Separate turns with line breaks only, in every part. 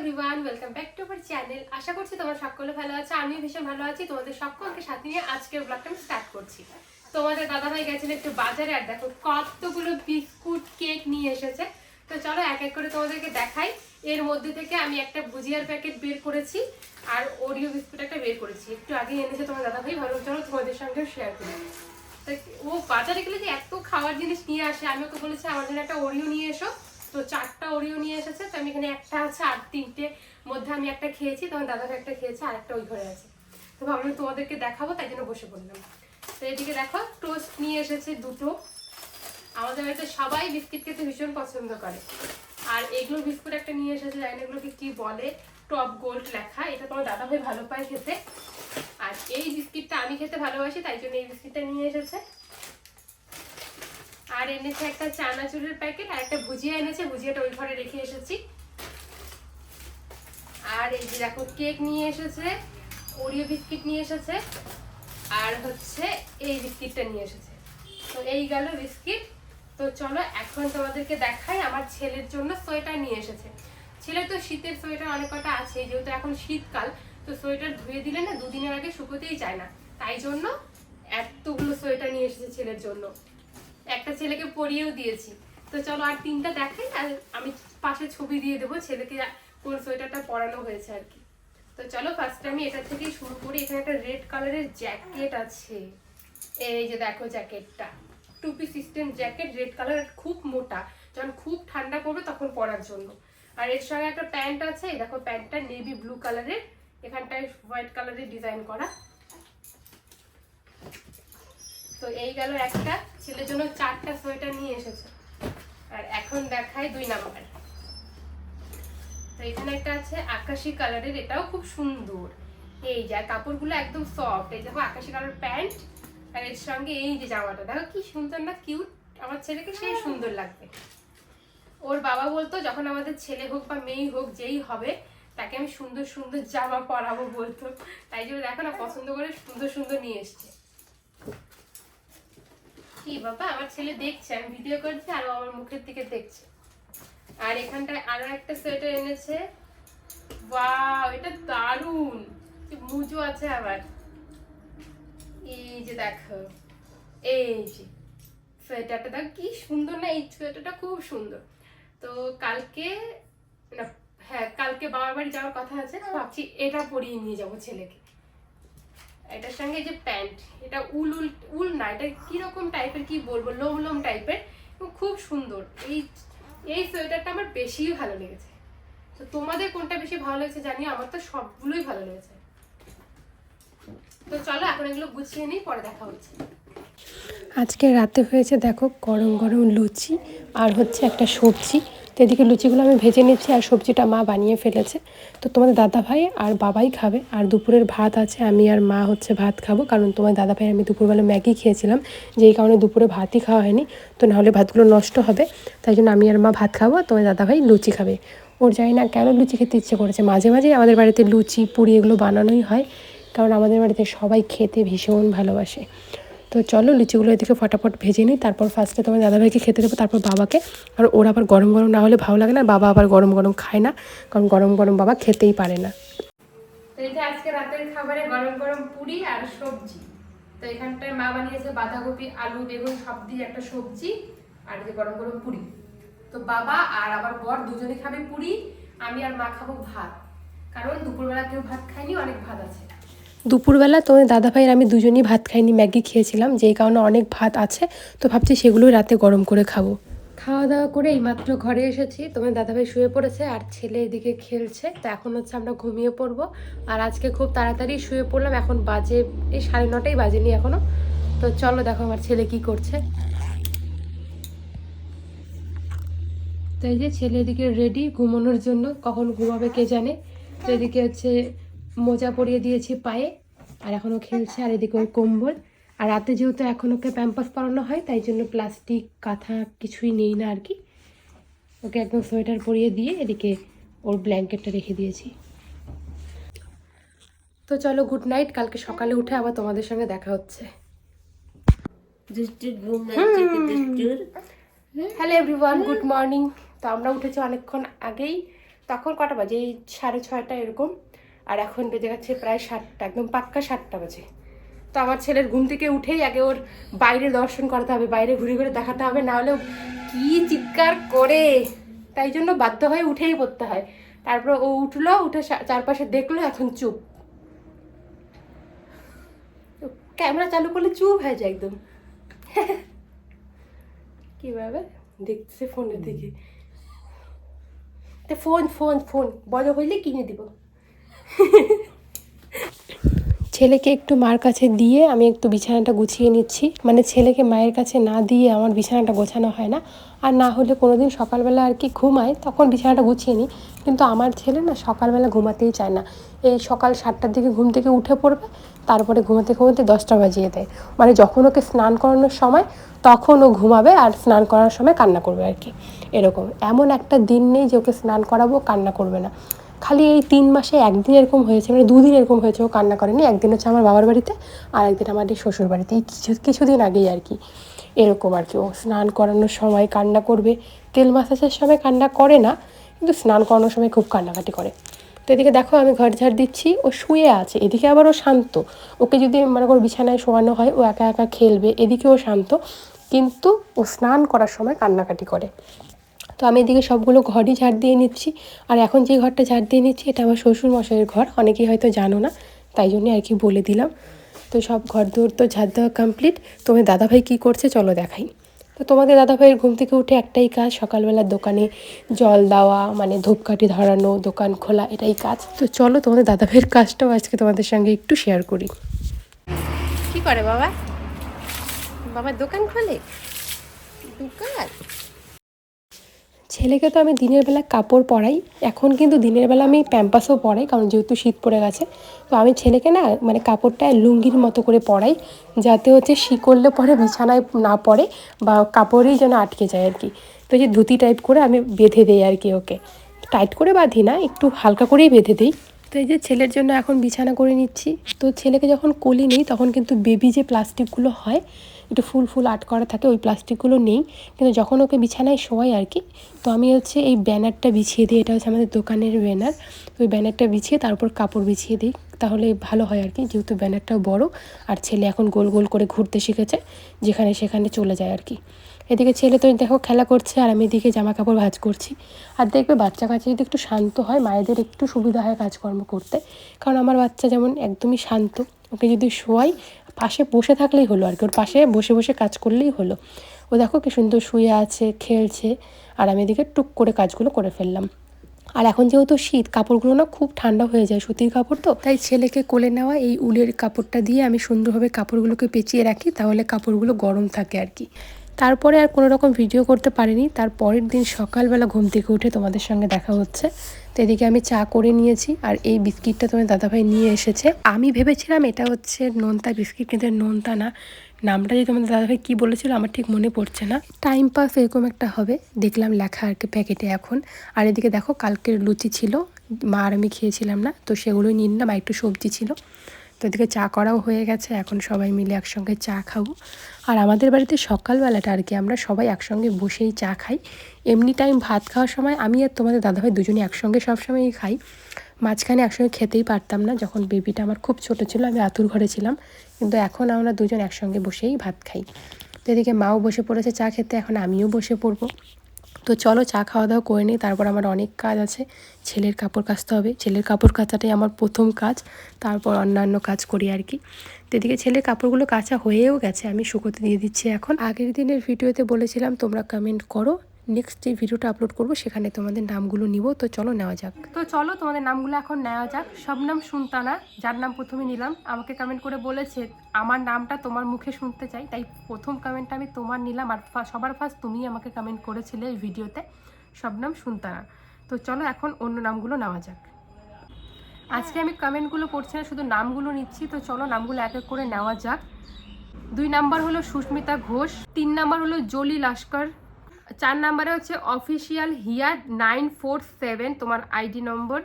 Everyone welcome back to our channel আশা করছি তোমরা সকলে ভালো আছো আমি ভীষণ ভালো আছি। তোমাদের সকলকে সাথে নিয়ে আজকের ব্লগটা আমি স্টার্ট করছি। তোমাদের দাদাভাই গেছিল একটু বাজারে আর দেখো কতগুলো বিস্কুট, কেক নিয়ে এসেছে। তো চলো এক এক করে তোমাদেরকে দেখাই। এর মধ্যে থেকে আমি একটা ভুজিয়ার প্যাকেট বের করেছি আর ওরিও বিস্কুট একটা বের করেছি। একটু আগে এনেছে তোমার দাদাভাই, ভালো চলো তোমাদের সঙ্গে শেয়ার করি। তা ও বাজারে গেলে যে এত খাওয়ার জিনিস নিয়ে আসে, আমি ওকে বলেছি, আমার জন্য একটা ওরিও নিয়ে এসো। তো চারটা ওরিও নিয়ে এসেছে, তো আমি এখানে একটা আছে আর তিনটে মধ্যে আমি একটা খেয়েছি, তখন দাদাকে একটা খেয়েছে আর একটা ওই ঘরে আছে। তো ভাবলাম তোমাদেরকে দেখাবো, তাই জন্য বসে পড়লাম। তো এদিকে দেখো টোস্ট নিয়ে এসেছে দুটো। আমাদের বাড়িতে সবাই বিস্কিট খেতে ভীষণ পছন্দ করে। আর এগুলো বিস্কুট একটা নিয়ে এসেছে, জানি না এগুলোকে কি বলে, টপ গোল্ড লেখা, এটা তোমার দাদা ভাই ভালো পায় খেতে। আর এই বিস্কিটটা আমি খেতে ভালোবাসি, তাই জন্য এই বিস্কিটটা নিয়ে এসেছে। আর এনেছে একটা চানাচুরের প্যাকেট আর একটা ভুজিয়া এনেছে, ভুজিয়াটা ওই ঘরে রেখে এসেছি। আর এই যে দেখো, কেক নিয়ে এসেছে, ওরিও বিস্কিট নিয়ে এসেছে, আর হচ্ছে এই বিস্কিটটা নিয়ে এসেছে। তো এই গেল বিস্কিট। তো চলো, এখন তোমাদেরকে দেখাই আমার ছেলের জন্য সোয়েটার নিয়ে এসেছে। ছেলের তো শীতের সোয়েটার অনেক কটা আছে, যেহেতু এখন শীতকাল, তো সোয়েটার ধুয়ে দিলে না দুদিনের আগে শুকোতেই যায় না। তাই জন্য এতগুলো সোয়েটার নিয়ে এসেছে ছেলের জন্য। একটা ছেলেকে পরিয়েও দিয়েছি। তো চলো আর তিনটা দেখাই, আর আমি পাশে ছবি দিয়ে দেবো ছেলেকে কোন সোয়েটারটা পরানো হয়েছে আর কি। তো চলো ফার্স্টে আমি এটা থেকেই শুরু করি, এখানে একটা রেড কালারের জ্যাকেট আছে। এই যে দেখো জ্যাকেটটা টুপি সিস্টেম জ্যাকেট রেড কালার খুব মোটা। যখন খুব ঠান্ডা পড়বে তখন পরার জন্য। আর এর সঙ্গে একটা প্যান্ট আছে দেখো প্যান্টটা নেভি ব্লু কালারের এখানটায় হোয়াইট কালারের ডিজাইন করা। তো এই গেল একটা। ছেলের জন্য চারটা সোয়েটার নিয়ে এসেছে। আর এখন দেখায় দুই নাম্বার। তো এখানে একটা আছে আকাশি কালারের, এটাও খুব সুন্দর। এই যে কাপড়গুলো একদম সফট এই দেখো, আকাশি কালার প্যান্ট। আর এর সঙ্গে এই যে জামাটা, দেখো কি সুন্দর না কিউট আমার ছেলেকে সেই সুন্দর লাগবে। ওর বাবা বলতো, যখন আমাদের ছেলে হোক বা মেয়ে হোক, যেই হবে, তাকে আমি সুন্দর সুন্দর জামা পরাবো, বলতো। তাই জন্য দেখো না, পছন্দ করে সুন্দর সুন্দর নিয়ে এসছে। কি বাবা? আমার ছেলে দেখছে আমি ভিডিও করছি আর আমার মুখের দিকে দেখছে। আর এখানটায় আরও একটা সোয়েটার এনেছে। ওয়াও এটা দারুণ মুজো আছে আবার। এই যে দেখো এই যে সোয়েটারটা দেখো কি সুন্দর না? এই সোয়েটারটা খুব সুন্দর। তো কালকে না হ্যাঁ কালকে বাবার বাড়ি যাওয়ার কথা আছে ভাবছি এটা পরিয়ে নিয়ে যাব ছেলেকে। এটার সঙ্গে যে প্যান্ট, এটা উল উল উল না, এটা কীরকম টাইপের, কি বলব, লোম লোম টাইপের খুব সুন্দর। এই এই সোয়েটারটা আমার বেশি ভালো লেগেছে। তো তোমাদের কোনটা বেশি ভালো লেগেছে জানি আমার তো সবগুলোই ভালো লেগেছে। তো চলো, এখন এগুলো গুছিয়ে নিই, পরে দেখা হচ্ছে।
আজকে রাতে হয়েছে, দেখো, গরম গরম লুচি, আর হচ্ছে একটা সবজি। তো এদিকে লুচিগুলো আমি ভেজে নিচ্ছি আর সবজিটা মা বানিয়ে ফেলেছে। তো তোমাদের দাদা ভাই আর বাবাই খাবে আর দুপুরের ভাত আছে, আমি আর মা হচ্ছে ভাত খাব। কারণ তোমার দাদা ভাই আমি দুপুরবেলা ম্যাগি খেয়েছিলাম, যেই কারণে দুপুরে ভাতই খাওয়া হয়নি। তো নাহলে ভাতগুলো নষ্ট হবে, তাই জন্য আমি আর মা ভাত খাব তোমার দাদা ভাই লুচি খাবে। ওর জানি না কেন লুচি খেতে ইচ্ছে করেছে। মাঝে মাঝেই আমাদের বাড়িতে লুচি, পুরি এগুলো বানানোই হয়, কারণ আমাদের বাড়িতে সবাই খেতে ভীষণ ভালোবাসে। তো চলো লিচিগুলো এদিকে ফটাফট ভেজে নিই, তারপর ফার্স্টে তোমার দাদাভাইকে খেতে দেবো, তারপর বাবাকে। আর ওরা আবার গরম গরম না হলে ভালো লাগে না, বাবা আবার গরম গরম খায় না, কারণ গরম গরম বাবা খেতেই পারে না।
তো যে আজকে রাতের খাবারে গরম গরম পুরি আর সবজি। তো এখানটায় মা বানিয়েছে বাঁধাকপি, আলু, বেগুন, সব দিয়ে একটা সবজি আর যে গরম গরম পুরি। তো বাবা আর আবার বর দুজনে খাবে পুরি, আমি আর মা খাব ভাত। কারণ দুপুরবেলা কেউ ভাত খায়নি, অনেক ভাত আছে।
দুপুরবেলা তোমার দাদা ভাইয়ের আমি দুজনই ভাত খাইনি, ম্যাগি খেয়েছিলাম, যেই কারণে অনেক ভাত আছে, তো ভাবছি সেগুলোই রাতে গরম করে খাব। খাওয়া দাওয়া করে এইমাত্র ঘরে এসেছি তোমার দাদাভাই শুয়ে পড়েছে আর ছেলে এদিকে খেলছে, তো এখন হচ্ছে আমরা ঘুমিয়ে পড়ব। আর আজকে খুব তাড়াতাড়ি শুয়ে পড়লাম, এখন বাজে, এই সাড়ে নটাই বাজেনি এখনও, তো চলো দেখো আমার ছেলে কি করছে। তো এই যে ছেলে এদিকে রেডি ঘুমানোর জন্য, কখন ঘুমাবে কে জানে, তো এদিকে হচ্ছে মোজা পরিয়ে দিয়েছি পায়ে আর এখনও খেলছে আর এদিকে ওর কম্বল। আর রাতে যেহেতু এখন ওকে প্যাম্পাস পরানো হয় তাই জন্য প্লাস্টিক কাঁথা কিছুই নেই না আর কি। ওকে একদম সোয়েটার পরিয়ে দিয়ে এদিকে ওর ব্ল্যাঙ্কেটটা রেখে দিয়েছি। তো চলো গুড নাইট কালকে সকালে উঠে আবার তোমাদের সঙ্গে দেখা হচ্ছে।
হ্যালো এভরিওয়ান গুড মর্নিং তো আমরা উঠেছি অনেকক্ষণ আগেই। তখন কটা বাজে? এই সাড়ে ছয়টা এরকম। আর এখন বেজে গেছে প্রায় সাতটা, একদম পাক্কা সাতটা বাজে। তো আমার ছেলের ঘুম থেকে উঠেই আগে ওর বাইরে দর্শন করাতে হবে, বাইরে ঘুরে ঘুরে দেখাতে হবে, না হলে কি চিৎকার করে। তাই জন্য বাধ্য হয়ে উঠেই পড়তে হয়। তারপর ও উঠল, উঠে চারপাশে দেখল, এখন চুপ। ক্যামেরা চালু করলে চুপ হয়ে যায় একদম। কীভাবে দেখছে ফোনের দিকে। ফোন ফোন ফোন বড় হইলে কিনে দিব। ছেলেকে একটু মার কাছে দিয়ে আমি একটু বিছানাটা গুছিয়ে নিচ্ছি। মানে ছেলেকে মায়ের কাছে না দিয়ে আমার বিছানাটা গোছানো হয় না। আর না হলে কোনো দিন সকালবেলা আর কি ঘুমায়, তখন বিছানাটা গুছিয়ে নিই। কিন্তু আমার ছেলে না সকালবেলা ঘুমাতেই চায় না। এই সকাল সাতটার দিকে ঘুম থেকে উঠে পড়বে, তারপরে ঘুমাতে ঘুমাতে দশটা বাজিয়ে দেয়। মানে যখন ওকে স্নান করানোর সময়, তখন ও ঘুমাবে আর স্নান করার সময় কান্না করবে আর কি। এরকম। এমন একটা দিন নেই যে ওকে স্নান করাবো, কান্না করবে না। খালি এই তিন মাসে একদিন এরকম হয়েছে মানে দুদিন এরকম হয়েছে, ও কান্না করেনি। একদিন হচ্ছে আমার বাবার বাড়িতে, আর একদিন আমাদের শ্বশুর বাড়িতে। এই কিছু, কিছুদিন আগেই আর কি, এরকম আর কি। ও স্নান করানোর সময় কান্না করবে। তেল মাসাজের সময় কান্না করে না, কিন্তু স্নান করানোর সময় খুব কান্নাকাটি করে। তো এদিকে দেখো, আমি ঘর ঝাড় দিচ্ছি, ও শুয়ে আছে। এদিকে আবার ও শান্ত। ওকে যদি মনে করো বিছানায় শোয়ানো হয়, ও একা একা খেলবে, এদিকেও শান্ত। কিন্তু ও স্নান করার সময় কান্নাকাটি করে। তো আমি এদিকে সবগুলো ঘরই ঝাড় দিয়ে নিচ্ছি। আর এখন যে ঘরটা ঝাড় দিয়ে নিচ্ছি, এটা আমার শ্বশুর মশাইয়ের ঘর। অনেকেই হয়তো জানো না, তাই জন্য আর কি বলে দিলাম। তো সব ঘর দৌড় তো ঝাড় দেওয়া কমপ্লিট তোমার দাদাভাই কী করছে চলো দেখাই। তো তোমাদের দাদাভাইয়ের ঘুম থেকে উঠে একটাই কাজ, সকালবেলা দোকানে জল দেওয়া মানে ধূপকাঠি ধরানো, দোকান খোলা, এটাই কাজ। তো চলো তোমাদের দাদাভাইয়ের কাজটাও আজকে তোমাদের সঙ্গে একটু শেয়ার করি। কি করে বাবা? বাবা দোকান খোলে? দোকান? ছেলেকে তো আমি দিনের বেলা কাপড় পরাই। এখন কিন্তু দিনের বেলা আমি প্যাম্পাসও পরাই, কারণ যেহেতু শীত পড়ে গেছে। তো আমি ছেলেকে না মানে কাপড়টা লুঙ্গির মতো করে পরাই, যাতে হচ্ছে শিকড়লে পরে বিছানায় না পড়ে বা কাপড়েই যেন আটকে যায় আর কি। তো যে ধুতি টাইপ করে আমি বেঁধে দেই আর কি ওকে। টাইট করে বাঁধি না, একটু হালকা করেই বেঁধে দিই। তো এই যে ছেলের জন্য এখন বিছানা করে নিচ্ছি। তো ছেলেকে যখন কোলে নিই, তখন কিন্তু বেবি যে প্লাস্টিকগুলো হয় একটু ফুল ফুল আর্ট করা থাকে, ওই প্লাস্টিকগুলো নেই। কিন্তু যখন ওকে বিছানায় শোয়াই আর কি, তো আমি হচ্ছে এই ব্যানারটা বিছিয়ে দিই, এটা হচ্ছে আমাদের দোকানের ব্যানার। ওই ব্যানারটা বিছিয়ে তারপর কাপড় বিছিয়ে দিই, তাহলে ভালো হয় আর কি, যেহেতু ব্যানারটাও বড়। আর ছেলে এখন গোল গোল করে ঘুরতে শিখেছে, যেখানে সেখানে চলে যায় আর কি। এদিকে ছেলে তো দেখো খেলা করছে, আর আমি এদিকে জামা কাপড় ভাজ করছি। আর দেখবে বাচ্চা কাচ্চা যদি একটু শান্ত হয়, মায়েদের একটু সুবিধা হয় কাজকর্ম করতে। কারণ আমার বাচ্চা যেমন একদমই শান্ত ওকে যদি শোয়াই, পাশে বসে থাকলেই হলো আর কি। ওর পাশে বসে বসে কাজ করলেই হলো। ও দেখো কি সুন্দর শুয়ে আছে, খেলছে। আর আমি এদিকে টুক করে কাজগুলো করে ফেললাম। আর এখন যেহেতু শীত, কাপড়গুলো না খুব ঠান্ডা হয়ে যায়, সুতির কাপড় তো। তাই ছেলেকে কোলে নেওয়া, এই উলের কাপড়টা দিয়ে আমি সুন্দরভাবে কাপড়গুলোকে পেঁচিয়ে রাখি, তাহলে কাপড়গুলো গরম থাকে আর কি। তারপরে আর কোনো রকম ভিডিও করতে পারিনি। তার পরের দিন সকালবেলা ঘুম থেকে উঠে তোমাদের সঙ্গে দেখা হচ্ছে। তো এদিকে আমি চা করে নিয়েছি আর এই বিস্কিটটা তোমার দাদাভাই নিয়ে এসেছে। আমি ভেবেছিলাম এটা হচ্ছে নোনতা বিস্কিট, কিন্তু নোনতা না। নামটা যে তোমাদের দাদাভাই কী বলেছিল আমার ঠিক মনে পড়ছে না। টাইম পাস এরকম একটা হবে, দেখলাম লেখা আর কি প্যাকেটে এখন। আর এদিকে দেখো, কালকের লুচি ছিল, মা আর আমি খেয়েছিলাম না, তো সেগুলোই নিন না বা একটু সবজি ছিল। তো এদিকে চা করাও হয়ে গেছে, এখন সবাই মিলে একসঙ্গে চা খাব। আর আমাদের বাড়িতে সকালবেলাটা আর কি, আমরা সবাই একসঙ্গে বসেই চা খাই। এমনি টাইম ভাত খাওয়ার সময় আমি আর তোমাদের দাদাভাই দুজনে একসঙ্গে সবসময়ই খাই। মাঝখানে একসঙ্গে খেতেই পারতাম না, যখন বেবিটা আমার খুব ছোট ছিল, আমি আতুর ঘরে ছিলাম। কিন্তু এখন আমরা দুজন একসঙ্গে বসেই ভাত খাই। তো এদিকে মাও বসে পড়েছে চা খেতে, এখন আমিও বসে পড়ব। তো চলো চা খাওয়া দাওয়া করে নিই, তারপর আমার অনেক কাজ আছে। ছেলের কাপড় কাচতে হবে। ছেলের কাপড় কাচাটাই আমার প্রথম কাজ, তারপর অন্যান্য কাজ করি আর কি। তো এদিকে ছেলের কাপড়গুলো কাচা হয়েও গেছে, আমি শুকোতে দিয়ে দিচ্ছি এখন। আগের দিনের ভিডিওতে বলেছিলাম, তোমরা কমেন্ট করো নেক্সট যে ভিডিওটা আপলোড করব, সেখানে তোমাদের নামগুলো নিব। তো চলো নেওয়া যাক। তো চলো, তোমাদের নামগুলো এখন নেওয়া যাক। সব নাম সুলতানা যার নাম প্রথমে নিলাম। আমাকে কমেন্ট করে বলেছে, আমার নামটা তোমার মুখে শুনতে চাই। তাই প্রথম কমেন্টটা আমি তোমার নিলাম। আর সবার ফার্স্ট তুমিই আমাকে কমেন্ট করেছিলে এই ভিডিওতে সব নাম সুলতানা তো চলো এখন অন্য নামগুলো নেওয়া যাক। আজকে আমি কমেন্টগুলো পড়ছি না, শুধু নামগুলো নিচ্ছি। তো চলো নামগুলো এক এক করে নেওয়া যাক। দুই নাম্বার হলো সুস্মিতা ঘোষ, তিন নাম্বার হলো জলি লাস্কর চার নাম্বারে হচ্ছে official here nine four seven তোমার আইডি নম্বর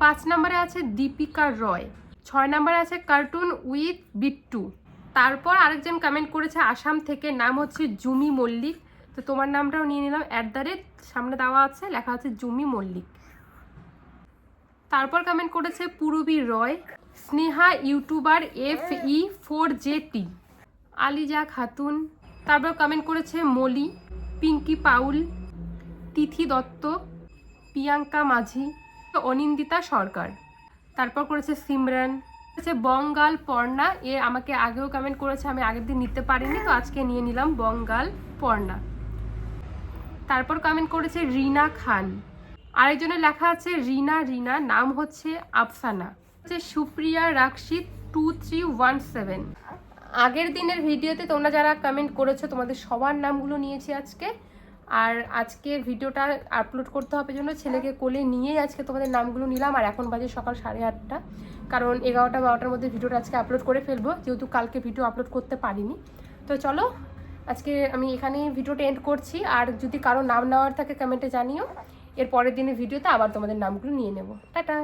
পাঁচ নাম্বারে আছে দীপিকা রয়। ছয় নাম্বারে আছে কার্টুন উইথ বিট্টু। তারপর আরেকজন কমেন্ট করেছে আসাম থেকে, নাম হচ্ছে জুমি মল্লিক। তো তোমার নামটাও নিয়ে নিলাম। অ্যাট দ্য রেট সামনে দেওয়া আছে, লেখা আছে জুমি মল্লিক। তারপর কমেন্ট করেছে Purabi Roy. Sneha YouTuber F E four J T Aliza Khatun. তারপর কমেন্ট করেছে মলি। পিঙ্কি পাউল, তিথি দত্ত, প্রিয়াঙ্কা মাঝি, অনিন্দিতা সরকার। তারপর করেছে সিমরান, করেছে বঙ্গাল পর্ণা। এ আমাকে আগেও কমেন্ট করেছে, আমি আগের দিন নিতে পারিনি, তো আজকে নিয়ে নিলাম বঙ্গাল পর্ণা। তারপর কমেন্ট করেছে রিনা খান। আরেকজনের লেখা আছে রিনা রিনা, নাম হচ্ছে আফসানা। হচ্ছে Supriya Rakshit two three one seven আগের দিনের ভিডিওতে তোমরা যারা কমেন্ট করেছ, তোমাদের সবার নামগুলো নিয়েছি আজকে। আর আজকে ভিডিওটা আপলোড করতে হবে জন্য ছেলেকে কোলে নিয়েই আজকে তোমাদের নামগুলো নিলাম। আর এখন বাজে সকাল সাড়ে আটটা। কারণ এগারোটা বারোটার মধ্যে ভিডিওটা আজকে আপলোড করে ফেলব, যেহেতু কালকে ভিডিও আপলোড করতে পারিনি। তো চলো, আজকে আমি এখানেই ভিডিওটা এন্ড করছি। আর যদি কারও নাম নেওয়ার থাকে কমেন্টে জানিও। এর পরের দিনের ভিডিওতে আবার তোমাদের নামগুলো নিয়ে নেব। টাটা!